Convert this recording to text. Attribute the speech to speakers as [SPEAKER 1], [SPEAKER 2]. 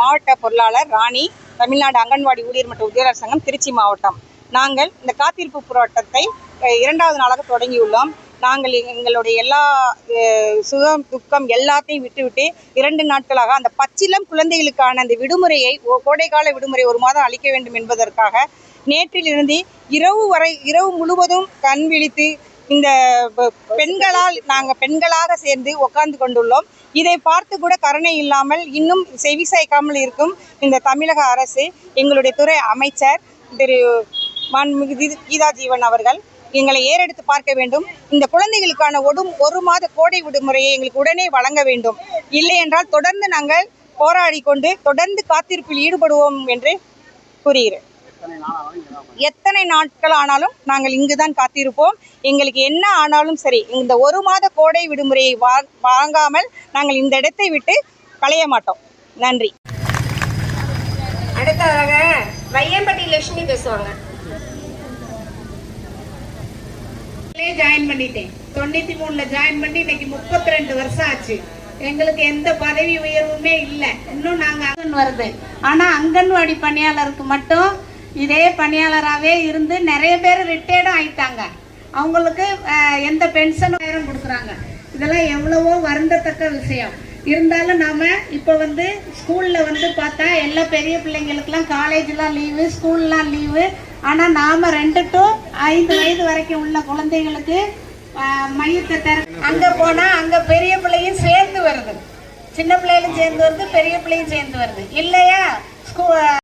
[SPEAKER 1] மாவட்ட பொருளாளர் ராணி தமிழ்நாடு அங்கன்வாடி ஊழியர் மற்றும் உத்தியோகர் சங்கம் திருச்சி மாவட்டம். நாங்கள் இந்த காத்திருப்பு போராட்டத்தை இரண்டாவது நாளாக தொடங்கியுள்ளோம். நாங்கள் எங்களுடைய எல்லா சுகம் துக்கம் எல்லாத்தையும் விட்டுவிட்டு இரண்டு நாட்களாக அந்த பச்சிலம் குழந்தைகளுக்கான அந்த விடுமுறையை கோடைக்கால விடுமுறை ஒரு மாதம் அளிக்க வேண்டும் என்பதற்காக நேற்றிலிருந்து இரவு வரை இரவு முழுவதும் கண் விழித்து இந்த பெண்களால் நாங்கள் பெண்களாக சேர்ந்து உட்கார்ந்து கொண்டுள்ளோம். இதை பார்த்து கூட கருணை இல்லாமல் இன்னும் செவி சாய்க்காமல் இருக்கும் இந்த தமிழக அரசு எங்களுடைய துறை அமைச்சர் திரு மாண்புமிகு கீதா ஜீவன் அவர்கள். எங்களை ஏறெடுத்து பார்க்க வேண்டும். இந்த குழந்தைகளுக்கான ஒடும் ஒரு மாத கோடை விடுமுறையை எங்களுக்கு உடனே வழங்க வேண்டும். இல்லை என்றால் தொடர்ந்து நாங்கள் போராடி கொண்டு தொடர்ந்து காத்திருப்பில் ஈடுபடுவோம் என்று கூறுகிறேன். எத்தனை நாட்கள் ஆனாலும் நாங்கள் இங்கு தான் காத்திருப்போம். எங்களுக்கு என்ன ஆனாலும் சரி இந்த ஒரு மாத கோடை விடுமுறையை வா- வாங்காமல் நாங்கள் இந்த இடத்தை விட்டு களைய மாட்டோம். நன்றி.
[SPEAKER 2] அடுத்ததாக வையம்பட்டி லட்சுமி பேசுவாங்க.
[SPEAKER 3] ஜாயின் பண்ணிட்டேன். தொண்ணூத்தி மூணுல ஜாயின் பண்ணி இன்னைக்கு முப்பத்தி ரெண்டு வருஷம் ஆச்சு. எங்களுக்கு எந்த பதவி உயர்வுமே இல்லை. இன்னும் நாங்க அங்கன் வருது ஆனா அங்கன்வாடி பணியாளருக்கு மட்டும் இதே பணியாளராகவே இருந்து நிறைய பேர் ரிட்டையர்டும் ஆயிட்டாங்க. அவங்களுக்கு எந்த பென்ஷனும் நேரம் கொடுக்குறாங்க. இதெல்லாம் எவ்வளவோ வருந்தத்தக்க விஷயம். இருந்தாலும் நாம் இப்போ வந்து ஸ்கூலில் வந்து பார்த்தா எல்லா பெரிய பிள்ளைங்களுக்குலாம் காலேஜ்லாம் லீவு ஸ்கூல்லாம் லீவு ஆனால் நாம் ரெண்டு டு ஐந்து வயது வரைக்கும் உள்ள குழந்தைகளுக்கு மையத்தை தர அங்கே போனால் அங்கே பெரிய பிள்ளையும் சேர்ந்து வருது. சின்ன பிள்ளைகளும் சேர்ந்து வருது பெரிய பிள்ளையும் சேர்ந்து வருது. இல்லையா? ஸ்கூ